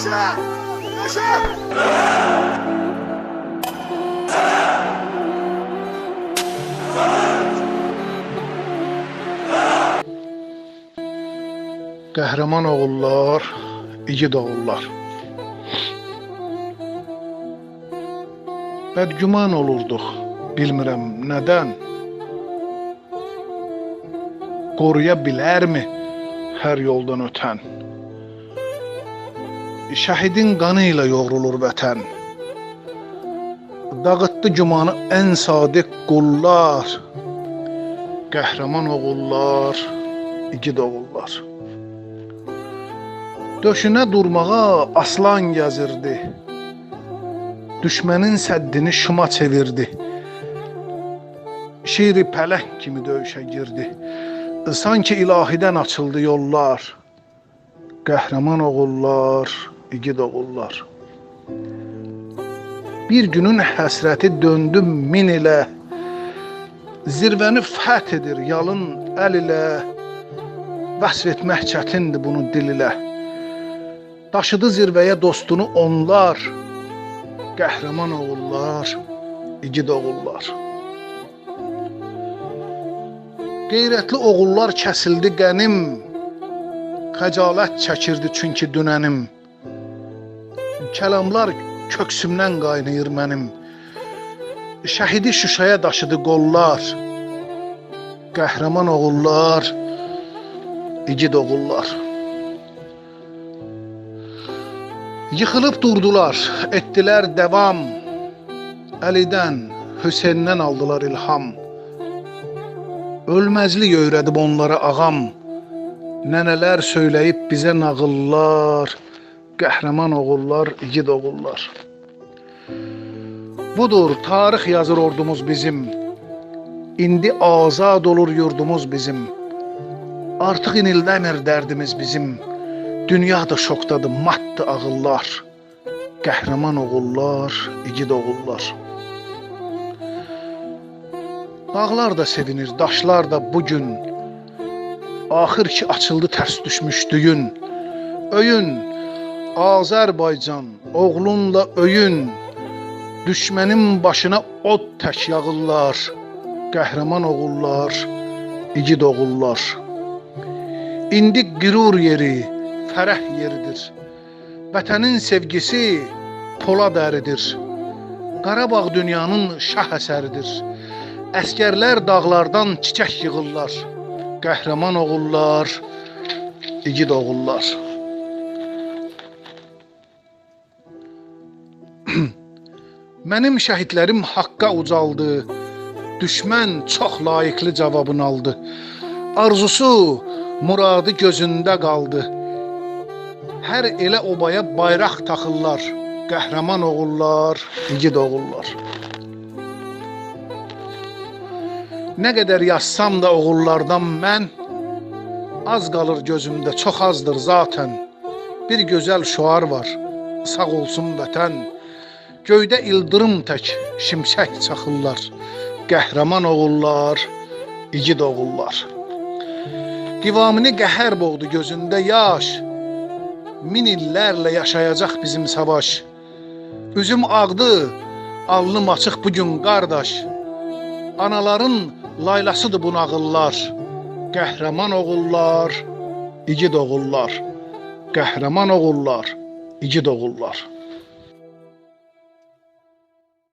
Yaşa! Yaşa! Qəhrəman oğullar, igid oğullar. Bədgüman olurduq, bilmirəm nədən. Qoruya bilərmi hər yoldan ötən? Şəhidin qanı ilə yoğrulur vətən. Dağıtdı gümanı ən sadiq qullar. Qəhrəman oğullar, igid oğullar. Döşünə durmağa aslan gəzirdi. Düşmənin səddini şuma çevirdi. Şiri pələng kimi döyüşə girdi. Sanki ilahidən açıldı yollar. Qəhrəman oğullar, igid oğullar. Bir günün həsrəti döndü min ilə. Zirvəni fəth edir yalın əl ilə. Vəsf etmək çətindir bunu dil ilə. Daşıdı zirvəyə dostunu onlar. Qəhrəman oğullar, igid oğullar. Qeyrətli oğullar kəsildi qənim. Xəcalət çəkirdi çünki dünənim. Kəlamlar köksümdən qaynayır mənim. Şəhidi Şuşaya daşıdı qollar. Qəhrəman oğullar, igid oğullar. Yıxılıb durdular, etdilər davam. Əlidən, Hüseyndən aldılar ilham. Ölməzlik öyrədib onlara ağam. Nənələr söyləyib bizə nağıllar. Qəhrəman oğullar, igid oğullar. Budur, tarix yazır ordumuz bizim. İndi azad olur yurdumuz bizim. Artıq inildəmir dərdimiz bizim. Dünya da şokdadır, matdı ağıllar. Qəhrəman oğullar, igid oğullar. Dağlar da sevinir, daşlar da bu gün. Axır ki açıldı tərs düşmüş düyün. Öyün, Azərbaycan, oğlunla öyün. Düşmənin başına od tək yağırlar. Qəhrəman oğullar, igid oğullar. İndi qürur yeri, fərəh yeridir. Vətənin sevgisi polad əridir. Qarabağ dünyanın şah əsəridir. Əskərlər dağlardan çiçək yığırlar. Qəhrəman oğullar, igid oğullar. Mənim şəhidlərim haqqa ucaldı. Düşmən çox layiqli cavabını aldı. Arzusu, muradı gözündə qaldı. Hər elə obaya bayraq taxırlar. Qəhrəman oğullar, igid oğullar. Nə qədər yazsam da oğullardan mən az qalır gözümdə, çox azdır zaten. Bir gözəl şüar var. Sağ olsun vətən. Göydə ildırım tək şimşək çaxırlar. Qəhrəman oğullar, igid oğullar. Qivamını qəhər boğdu gözündə yaş. Min illərlə yaşayacaq bizim savaş. Üzüm ağdı, alnım açıq bu gün qardaş. Anaların laylasıdır bu nağıllar. Qəhrəman oğullar, igid oğullar. Qəhrəman oğullar, igid oğullar.